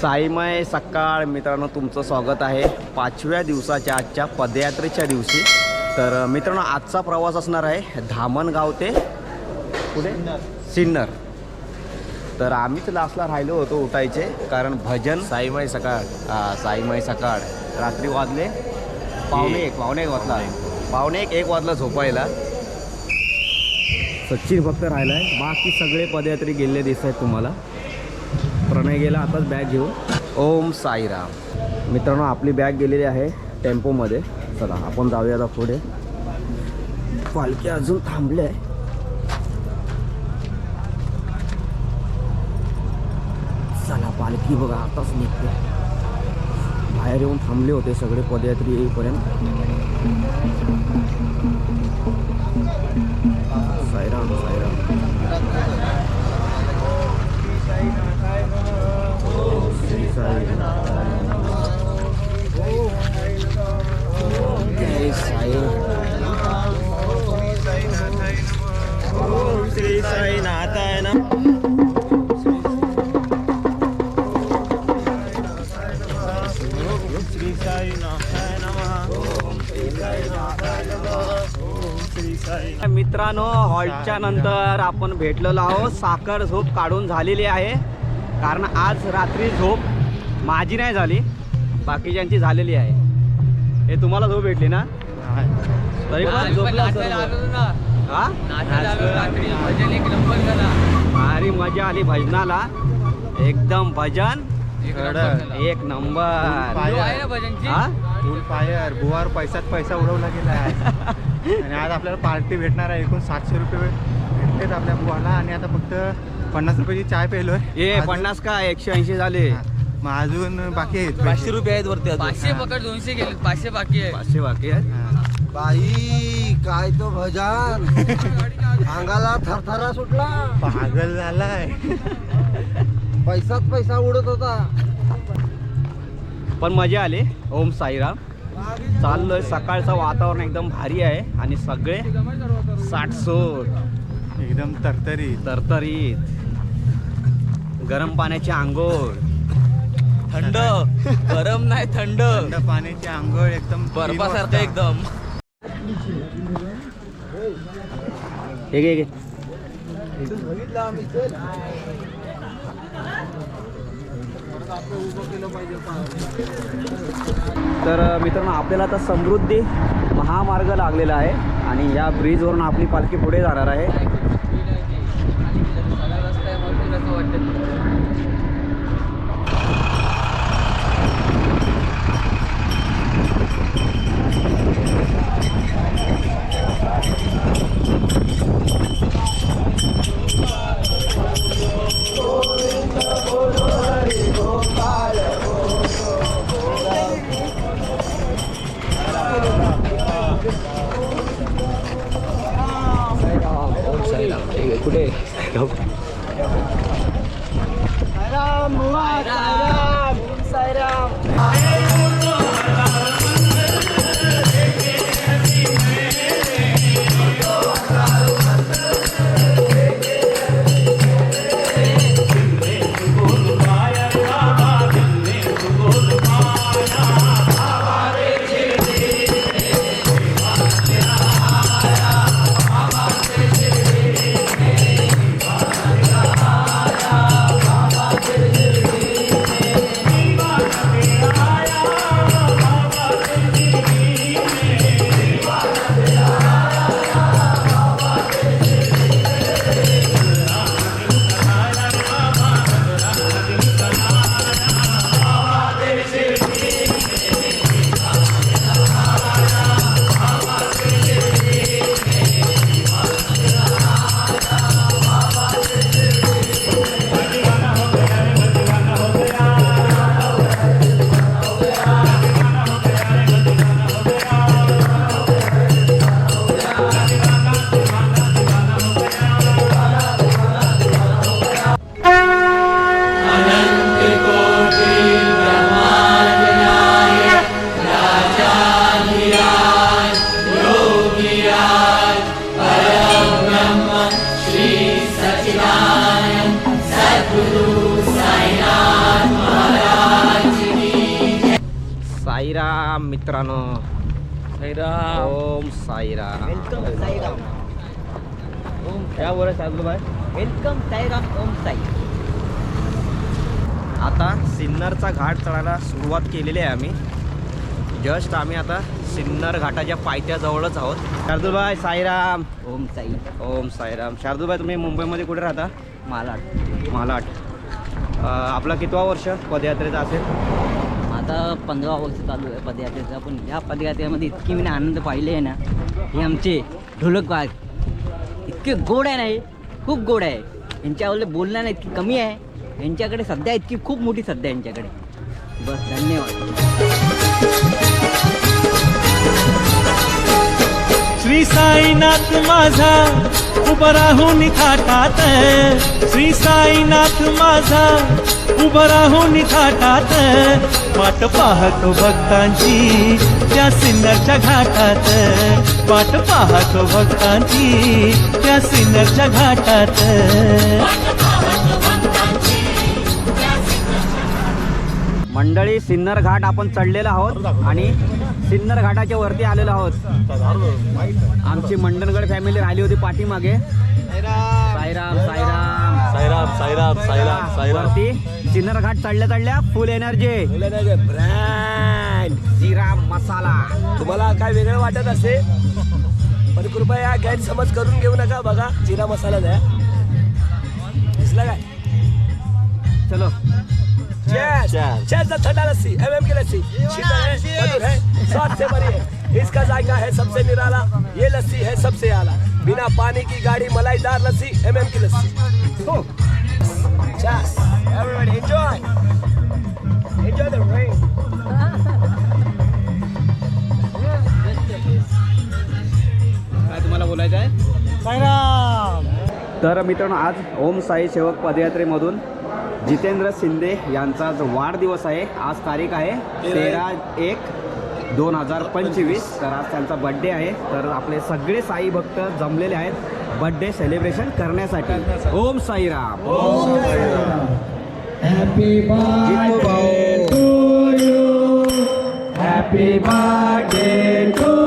साईमय सकाळ. मित्रांनो तुमचं स्वागत आहे पाचव्या दिवसाच्या आजच्या पदयात्रेच्या दिवशी. तर मित्रांनो आजचा प्रवास असणार आहे धामणगाव ते पुढे सिन्नर. तर आम्हीच लास्टला राहिलो होतो उठायचे कारण भजन साईमय सकाळ. हा साईमय सकाळ. रात्री वाजले पावणे एक पावणे एक वाजला. पावणे एक एक वाजला झोपायला. सचिन फक्त राहिलाय. बाकी सगळे पदयात्री गेले दिसत आहेत तुम्हाला. प्रणय गेला आताच बॅग घेऊन. ओम साईराम. मित्रांनो आपली बॅग गेलेली आहे टेम्पोमध्ये. चला आपण जाऊया आता पुढे. पालखी अजून थांबले आहे चला पालखी बघा आताच निघते. बाहेर येऊन थांबले होते सगळे पदयात्री येईपर्यंत. मित्रांनो हॉल्टच्या नंतर आपण भेटलेलो आहोत. साखर झोप काढून झालेली आहे. कारण आज रात्री झोप माझी नाही झाली बाकीच्यांची झालेली आहे. हे तुम्हाला झोप भेटली ना? तरी पण झोपला. हा? भारी मजा आली भजनाला. एकदम भजन. एक नंबर. फुल फायर बुवार पैसात पैसा उडवला गेला आहे. आणि आज आपल्याला पार्टी भेटणार आहे. एकूण सातशे रुपये भेटलेत आपल्या बुवाला. आणि आता फक्त पन्नास रुपयाची चाय पेलोय अजून- पन्नास का? एकशे ऐंशी झाले. मग अजून बाकी आहेत. पाचशे रुपये आहेत वरती अजून. पाचशे पकड दोनशे गेले पाचशे बाकी आहे पाचशे बाकी आहेत. बाई काय तो भजन? अंगाला थरथरा सुटला. पागल झालाय. पैसाच पैसा उडत होता. पण मजा आली. ओम साईराम. चाललोय. सकाळचं वातावरण एकदम भारी आहे. आणि सगळे साठसोट एकदम तरतरी तरतरीत. गरम पाण्याची आंघोळ. थंड. गरम नाही थंड. थंड पाण्याची आंघोळ एकदम बर्फासारखं. एकदम. हे घे हे घे. तर मित्रांनो आपल्याला आता समृद्धी महामार्ग लागलेला आहे आणि या ब्रिजवरून आपली पालखी पुढे जाणार आहे. मित्रांनो. साईराम. ओम साईराम. वेलकम साईराम. ओम या वर शार्दूलबाई वेलकम साईराम ओम साई. आता सिन्नरचा घाट चढायला सुरुवात केलेली आहे आम्ही. जस्ट आम्ही आता सिन्नर घाटाच्या पायथ्याजवळच आहोत. शार्दूलबाई साईराम. ओम साई. ओम साईराम. शार्दूलबाई तुम्ही मुंबईमध्ये कुठे राहता? मालाड. मालाट अं, आपला कितवा वर्ष पदयात्रेचा असेल? आता पंधरा वर्ष चालू आहे पदयात्रेचा. पण या पदयात्रेमध्ये इतकी मी आनंद पाहिले आहे ना हे आमचे ढोलक वाघ इतके गोड आहे ना हे. खूप गोड आहे. यांच्यावर बोलणं ना इतकी कमी आहे. यांच्याकडे सध्या इतकी खूप मोठी सध्या यांच्याकडे. बस धन्यवाद. श्री साईनाथ माझा उभं राहून खाटात श्री साईनाथ माझा उभं राहून थाटात वाट पाहतो भक्तांची त्या सिन्नरच्या घाटात. वाट पाहतो भक्तांची त्या सिन्नरच्या घाटात. मंडळी सिन्नर घाट आपण चढलेलो आहोत आणि सिन्नर घाटाच्या वरती आलेलो आहोत. आमची मंडणगड फॅमिली राहिली होती पाठीमागे. साईराम. साईराम साईराम साईराम साईराम. वरती सिन्नर घाट चढल्या चढल्या फुल एनर्जी ब्रँड जिरा मसाला. तुम्हाला काय वेगळं वाटत असेल पण कृपया गैरसमज करून घेऊ नका बघा जिरा मसाला द्या दिसला काय? चलो. चेस चेस द ठंडा लस्सी एमएम की लस्सी. शीतल मधुर स्वाद से भरी है. इसका जायका है सबसे निराला ये लस्सी है सबसे आला. बिना पानी की गाड़ी मलाईदार लस्सी एमएम की लस्सी। हो। Chess everybody enjoy enjoy the rain काय तुम्हाला बोलायचं आहे? तर मित्रांनो आज ओम साई सेवक पदयात्रेमधून जितेंद्र शिंदे यांचा जो वाढदिवस आहे. आज तारीख आहे तेरा एक दोन हजार पंचवीस. तर आज त्यांचा बड्डे आहे. तर आपले सगळे साई भक्त जमलेले आहेत बड्डे सेलिब्रेशन करण्यासाठी. ओम साईराम. जितू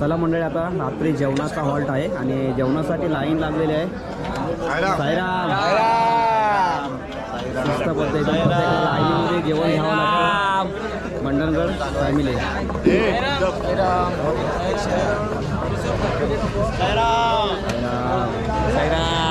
चला मंडळी आता रात्री जेवणाचा हॉल्ट आहे आणि जेवणासाठी लाईन लागलेली आहे. साईराम. मस्त पद्धतीने लाईनीमध्ये जेवण घ्यावं लागतं. मंडनगड फॅमिली. साईराम साईराम